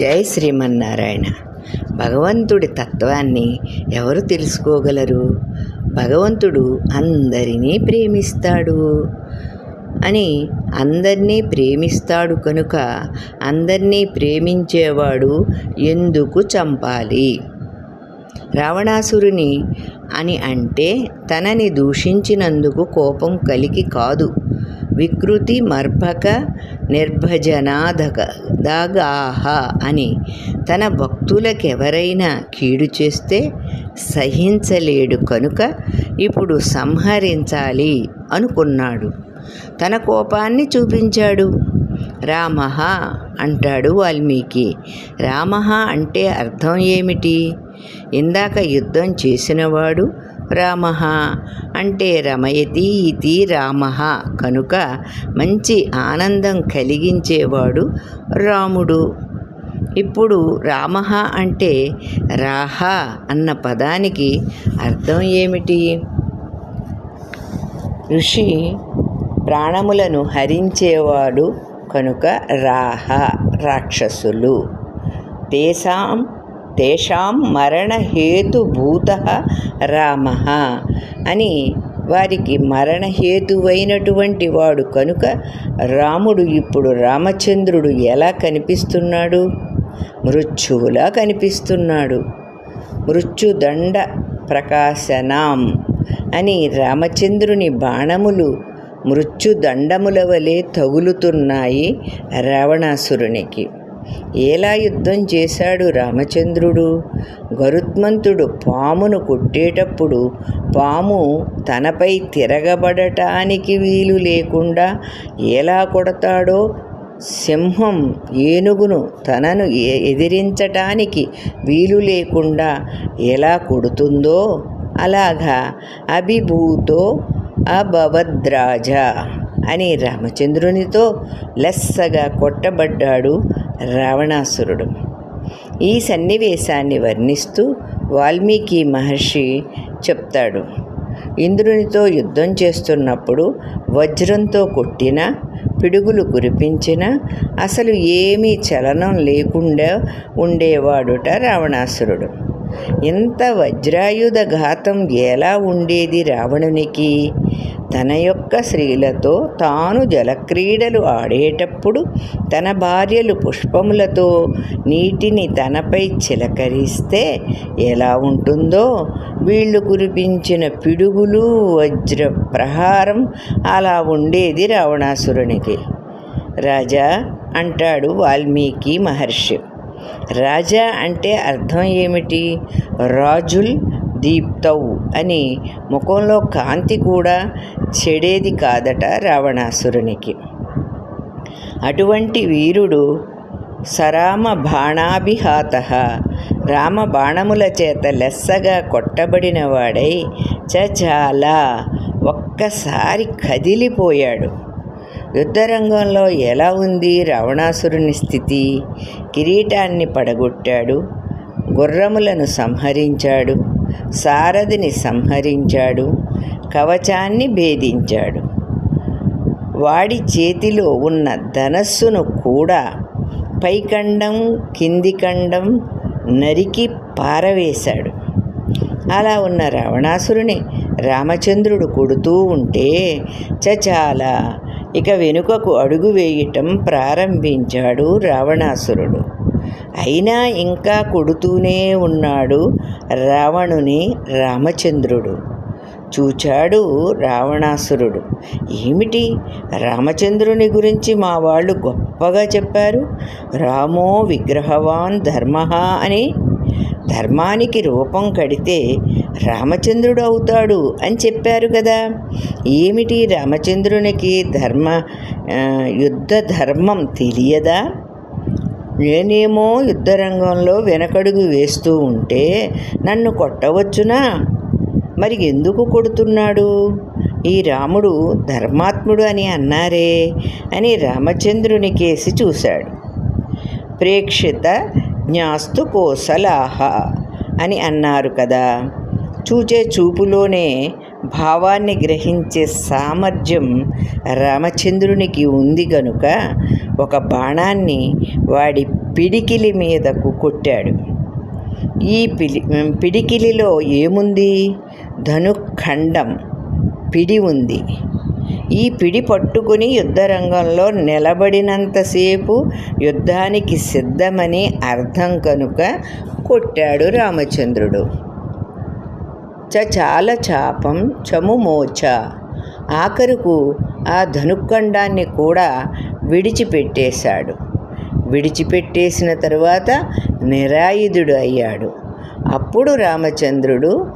జై శ్రీమన్నారాయణ. భగవంతుడి తత్వాన్ని ఎవరు తెలుసుకోగలరు? భగవంతుడు అందరినీ ప్రేమిస్తాడు అని అందరినీ ప్రేమిస్తాడు కనుక అందరినీ ప్రేమించేవాడు ఎందుకు చంపాలి? రావణాసురుని అని అంటే తనని దూషించినందుకు కోపం కలిగి కాదు. వికృతి మర్భక నిర్భజనాధక దాగాహ అని తన భక్తులకెవరైనా కీడు చేస్తే సహించలేడు కనుక ఇప్పుడు సంహరించాలి అనుకున్నాడు. తన కోపాన్ని చూపించాడు. రామ అంటాడు వాల్మీకి. రామ అంటే అర్థం ఏమిటి? ఇందాక యుద్ధం చేసినవాడు రామ అంటే రమయతి ఇది రామ. కనుక మంచి ఆనందం కలిగించేవాడు రాముడు. ఇప్పుడు రామ అంటే రాహ అన్న పదానికి అర్థం ఏమిటి? ఋషి ప్రాణములను హరించేవాడు కనుక రాహ రాక్షసులు. తేసాం తేషాం మరణహేతుభూత రామ అని వారికి మరణహేతువైనటువంటి వాడు కనుక రాముడు ఇప్పుడు రామచంద్రుడు ఎలా కనిపిస్తున్నాడు? మృత్యువులా కనిపిస్తున్నాడు. మృత్యుదండ ప్రకాశనాం అని రామచంద్రుని బాణములు మృత్యుదండముల వలె తగులుతున్నాయి రావణాసురునికి. ఎలా యుద్ధం చేశాడు రామచంద్రుడు? గరుత్మంతుడు పామును కొట్టేటప్పుడు పాము తనపై తిరగబడటానికి వీలు లేకుండా ఎలా కొడతాడో సింహం ఏనుగును తనను ఎదిరించటానికి వీలు లేకుండా ఎలా కొడుతుందో అలాగా అభిభూతో అభవద్రాజ అని రామచంద్రునితో లెస్సగా కొట్టబడ్డాడు రావణాసురుడు. ఈ సన్నివేశాన్ని వర్ణిస్తూ వాల్మీకి మహర్షి చెప్తాడు. ఇంద్రునితో యుద్ధం చేస్తున్నప్పుడు వజ్రంతో కొట్టిన పిడుగులు కురిపించిన అసలు ఏమీ చలనం లేకుండా ఉండేవాడుట రావణాసురుడు. ఇంత వజ్రాయుధ ఘాతం ఎలా ఉండేది రావణునికి? తన యొక్క స్త్రీలతో తాను జలక్రీడలు ఆడేటప్పుడు తన భార్యలు పుష్పములతో నీటిని తనపై చిలకరిస్తే ఎలా ఉంటుందో వీళ్ళు కురిపించిన పిడుగులు వజ్ర ప్రహారం అలా ఉండేది రావణాసురునికి. రాజా అంటాడు వాల్మీకి మహర్షి. రాజా అంటే అర్థం ఏమిటి? రాజుల్ దీప్తౌ అని ముఖంలో కాంతి కూడా చెడేది కాదట రావణాసురునికి. అటువంటి వీరుడు సరామ బాణాభిహాత రామ బాణముల చేత లెస్సగా కొట్టబడిన వాడై చచాల ఒక్కసారి కదిలిపోయాడు. యుద్ధరంగంలో ఎలా ఉంది రావణాసురుని స్థితి? కిరీటాన్ని పడగొట్టాడు. గుర్రములను సంహరించాడు. సారథిని సంహరించాడు. కవచాన్ని భేదించాడు. వాడి చేతిలో ఉన్న ధనస్సును కూడా పైకండం కింది కండం నరికి పారవేశాడు. అలా ఉన్న రావణాసురుని రామచంద్రుడు కొడుతూ ఉంటే చచాల ఇక వెనుకకు అడుగు వేయటం ప్రారంభించాడు రావణాసురుడు. అయినా ఇంకా కొడుతూనే ఉన్నాడు రావణుని రామచంద్రుడు. చూచాడు రావణాసురుడు. ఏమిటి? రామచంద్రుని గురించి మా వాళ్ళు గొప్పగా చెప్పారు. రామో విగ్రహవాన్ ధర్మ అని ధర్మానికి రూపం కడితే రామచంద్రుడు అవుతాడు అని చెప్పారు కదా. ఏమిటి రామచంద్రునికి ధర్మ యుద్ధ ధర్మం తెలియదా? నేనేమో యుద్ధరంగంలో వెనకడుగు వేస్తూ ఉంటే నన్ను కొట్టవచ్చునా? మరి ఎందుకు కొడుతున్నాడు? ఈ రాముడు ధర్మాత్ముడు అని అన్నారే అని రామచంద్రుని కేసి చూశాడు. ప్రేక్షిత జ్ఞాస్తు కోసలాహ అని అన్నారు కదా. చూచే చూపులోనే భావాన్ని గ్రహించే సామర్థ్యం రామచంద్రునికి ఉంది గనుక ఒక బాణాన్ని వాడి పిడికిలి మీదకు కొట్టాడు. ఈ పిలి పిడికిలిలో ఏముంది? ధనుఖండం పిడి ఉంది. ఈ పిడి పట్టుకుని యుద్ధరంగంలో నిలబడినంతసేపు యుద్ధానికి సిద్ధమని అర్థం కనుక కొట్టాడు రామచంద్రుడు. చచాల చాపం చముమోచ ఆఖరుకు ఆ ధనుఖండాన్ని కూడా విడిచిపెట్టేశాడు. విడిచిపెట్టేసిన తరువాత నిరాయుధుడు అయ్యాడు. అప్పుడు రామచంద్రుడు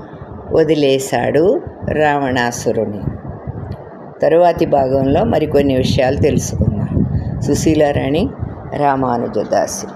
వదిలేశాడు రావణాసురుని. తరువాతి భాగంలో మరికొన్ని విషయాలు తెలుసుకుందాం. సుశీలారాణి రామానుజదాసి.